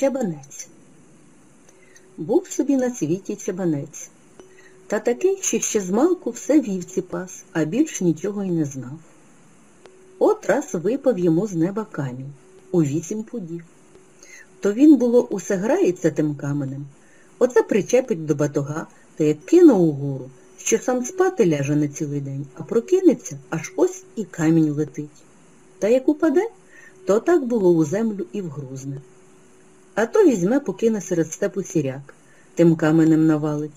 Чабанець. Був собі на світі чабанець. Та такий, що ще змалку все вівці пас, а більш нічого й не знав. От раз випав йому з неба камінь у вісім пудів. То він було усе грається тим каменем. Оце причепить до батога та як кине угору, що сам спати ляже на цілий день, а прокинеться, аж ось і камінь летить. Та як упаде, то так було у землю і вгрузне. А то візьме, покине серед степу сіряк, тим каменем навалить.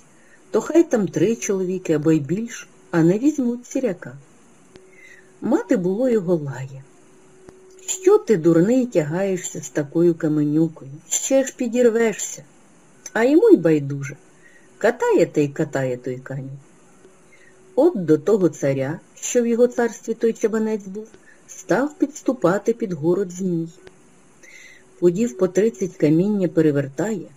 То хай там три чоловіки або й більш, а не візьмуть сіряка. Мати було його лає. Що ти, дурний, тягаєшся з такою каменюкою? Ще ж підірвешся. А йому й байдуже. Катає та й катає той камінь. От до того царя, що в його царстві той чабанець був, став підступати під город Змій. Подів по тридцять каміння перевертає,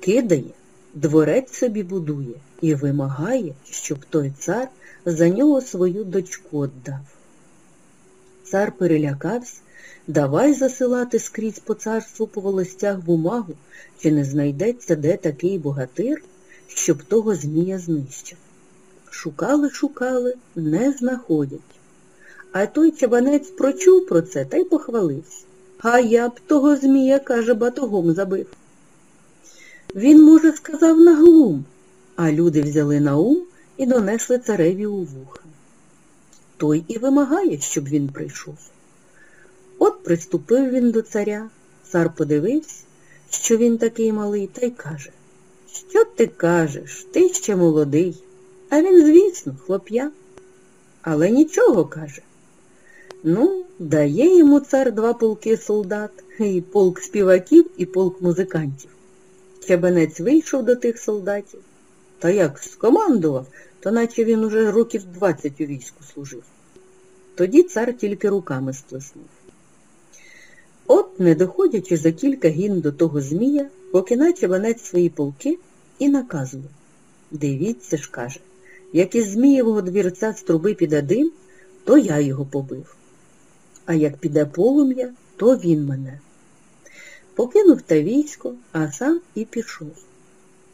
кидає, дворець собі будує і вимагає, щоб той цар за нього свою дочку віддав. Цар перелякався, давай засилати скрізь по царству по волостях бумагу, чи не знайдеться де такий богатир, щоб того Змія знищив. Шукали, шукали, не знаходять. А той чабанець прочув про це та й похвалився. А я б того Змія, каже, батогом забив. Він, може, сказав на глум, а люди взяли на ум і донесли цареві у вуха. Той і вимагає, щоб він прийшов. От приступив він до царя, цар подивився, що він такий малий, та й каже, що ти кажеш, ти ще молодий. А він, звісно, хлоп'я. Але нічого, каже. Ну, дає йому цар два полки солдат, і полк співаків, і полк музикантів. Чебанець вийшов до тих солдатів. Та як скомандував, то наче він уже років двадцять у війську служив. Тоді цар тільки руками сплеснув. От, не доходячи за кілька гін до того Змія, покинає Чебанець свої полки і наказує. Дивіться ж, каже, як із Змієвого двірця з труби піде дим, то я його побив. А як піде полум'я, то він мене. Покинув та військо, а сам і пішов.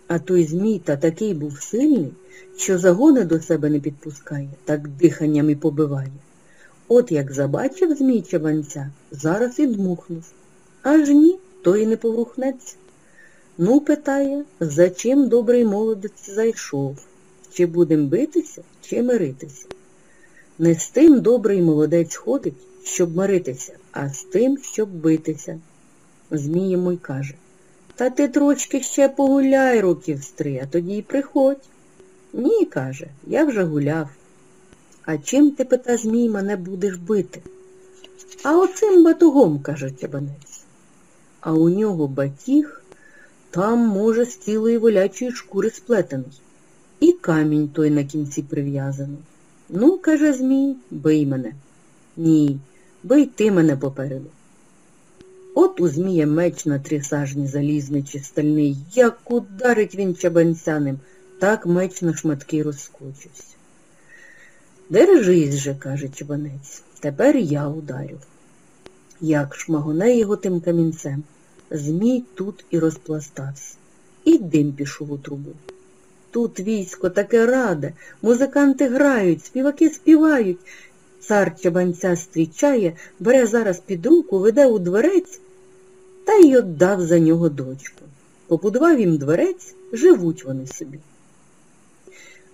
А той Змій та такий був сильний, що загони до себе не підпускає, так диханням і побиває. От як забачив Змій чабанця, зараз і дмухнув. Аж ні, то і не поворухнеться. Ну, питає, за чим добрий молодець зайшов? Чи будем битися, чи миритися? Не з тим добрий молодець ходить, щоб миритися, а з тим, щоб битися. Змій йому й каже, та ти трошки ще погуляй років з три, а тоді й приходь. Ні, каже, я вже гуляв. А чим ти, пита Змій, мене будеш бити? А оцим батогом, каже Чабанець. А у нього батіг там, може, з цілої волячої шкури сплетений. І камінь той на кінці прив'язаний. Ну, каже Змій, бий мене. Ні, бий ти мене попереду. От у Змія меч на три сажні залізний чи стальний, як ударить він чабанцяним, так меч на шматки розскочився. Держись же, каже чабанець, тепер я ударю. Як шмагоне його тим камінцем, Змій тут і розпластався, і дим пішов у трубу. Тут військо таке раде, музиканти грають, співаки співають. Цар чабанця зустрічає, бере зараз під руку, веде у дворець та й отдав за нього дочку. Побудував їм дворець, живуть вони собі.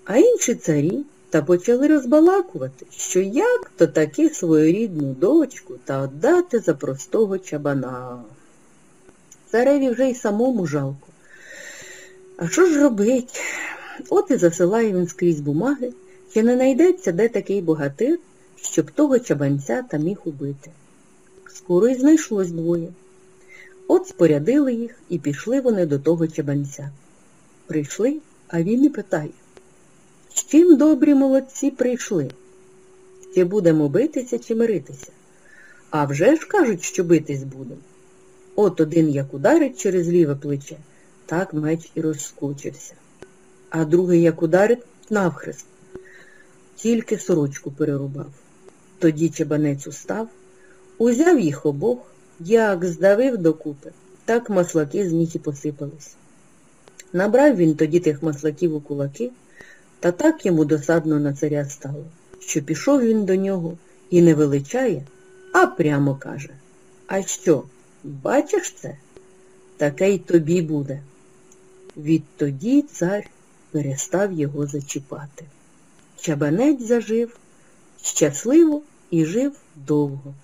А інші царі та почали розбалакувати, що як то таки свою рідну дочку та отдати за простого чабана. Цареві вже й самому жалко. А що ж робить? От і засилає він скрізь бумаги, чи не найдеться де такий богатир, щоб того чабанця та міг убити. Скоро й знайшлось двоє. От спорядили їх і пішли вони до того чабанця. Прийшли, а він і питає, з чим добрі молодці прийшли? Чи будемо битися, чи миритися? А вже ж кажуть, що битись будемо. От один як ударить через ліве плече, так меч і розскочився. А другий як ударить навхрест. Тільки сорочку перерубав. Тоді чебанець устав, узяв їх обох, як здавив докупи, Так маслаки з них і посипались. Набрав він тоді тих маслаків у кулаки, та так йому досадно на царя стало, що пішов він до нього і не величає, а прямо каже, а що, бачиш це? Таке й тобі буде. Відтоді цар перестав його зачіпати. Чабанець зажив щасливо і жив довго.